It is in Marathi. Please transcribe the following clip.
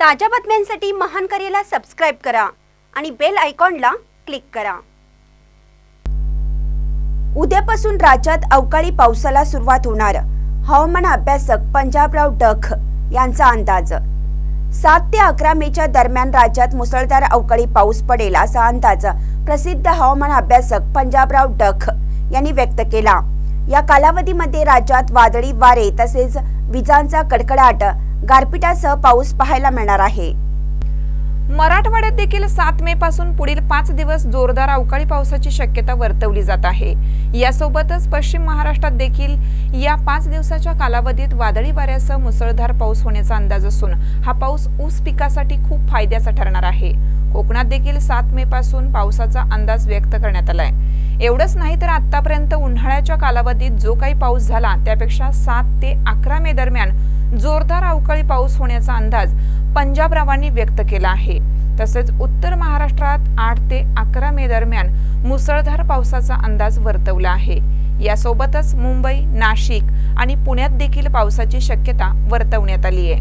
ताज्या बातम्यांसाठी महान करेला सबस्क्राईब करा आणि बेल आयकॉनला क्लिक करा. उद्यापासून राज्यात अवकाळी पावसाला सुरुवात होणार. हवामान अभ्यासक पंजाबराव डख यांचा अंदाज. सात ते अकरा मेच्या दरम्यान राज्यात मुसळधार अवकाळी पाऊस पडेल असा अंदाज प्रसिद्ध हवामान अभ्यासक पंजाबराव डख यांनी व्यक्त केला. या कालावधीमध्ये राज्यात वादळी वारे तसेच विजांचा कडकडाट गारपिटासह पाऊस पाहायला मिळणार आहे. मराठवाड्यात देखील सात मे पासून पुढील पाच दिवस जोरदार अवकाळी पावसाची शक्यता वर्तवली जात आहे. यासोबतच पश्चिम महाराष्ट्रात देखील या पाच दिवसाच्या कालावधीत वादळी वाऱ्यासह मुसळधार पाऊस होण्याचा अंदाज असून हा पाऊस ऊस पिकासाठी खूप फायद्याचा ठरणार आहे. कोकणात देखील सात मे पासून पावसाचा अंदाज व्यक्त करण्यात आलाय. एवढंच नाही तर आतापर्यंत उन्हाळ्याच्या कालावधीत जो काही पाऊस झाला त्यापेक्षा सात ते अकरा मे दरम्यान जोरदार अवकाळी पाऊस होण्याचा अंदाज पंजाबरावांनी व्यक्त केला आहे. तसेच उत्तर महाराष्ट्रात आठ ते अकरा मे दरम्यान मुसळधार पावसाचा अंदाज वर्तवला आहे. यासोबतच मुंबई नाशिक आणि पुण्यात देखील पावसाची शक्यता वर्तवण्यात आली आहे.